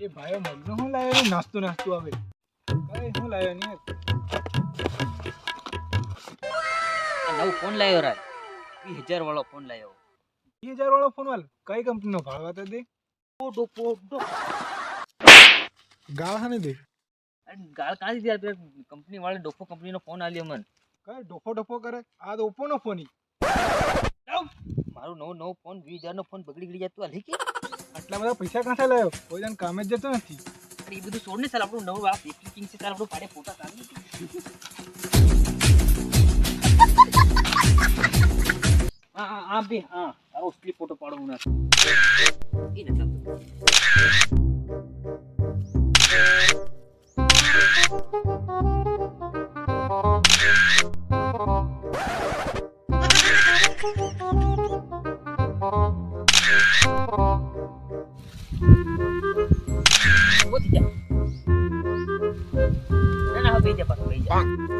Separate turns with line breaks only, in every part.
એ ભાઈઓ મગનો શું લાવ્યો નાસ્તો નાસ્તો આવે. કઈ શું લાવ્યો ને?
નવો ફોન લાવ્યો રાજ. વીસ હજાર વાળો ફોન લાવ્યો.
વીસ હજાર વાળો ફોન વાલ. કઈ કંપનીનો ભાવ હતા તે?
પોડો પોડો.
ગાળ હાને દે
ગાળ કાઢી દે પેલા કંપની વાળા ડોફો કંપનીનો ફોન આલ્યો મને.
કઈ ડોફો ડોફો કરે? આ તો ઓપ્પોનો ફોન ઈ.
મારો નવો નવો ફોન વીસ હજારનો ફોન બગડી ગઈ જતું હાલી કે
આટલા બધા પૈસા કાંઠે લાવ્યો કોઈ જણ કામે જ જતો નથી
અરે એ બધું છોડ ને ચાલ આપણું નવું આ સેફ્ટી કિંગ છે ચાલ આપણું પાડે ફોટા કાઢી હા હા હા બે હા તારો સ્લીપ ફોટો પાડવું ના એ નથી આવતું. ઊભો Buti dyan. Ano.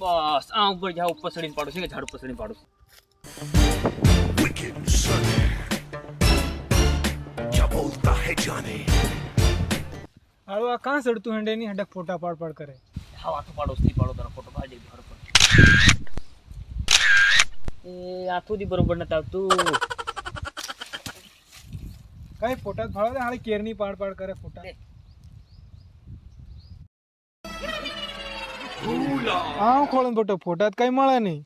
બસ આ ઉપર જાઉ ઉપર ચડીને પાડું છે કે ઝાડ ઉપર પાડું
છું. આ કાં ચડતું હેંડે? ની હેડક ફોટા પાડ પાડ કરે.
હા આથો પાડો સી પાડો તારો ફોટો પાડી દે પર એ આથું દી બરોબર નતા આવતું.
કઈ ફોટા ભાડો હાલે કેરની પાડ પાડ કરે ફોટા. હા ખોળન ફોટો કઈ મળે નહીં.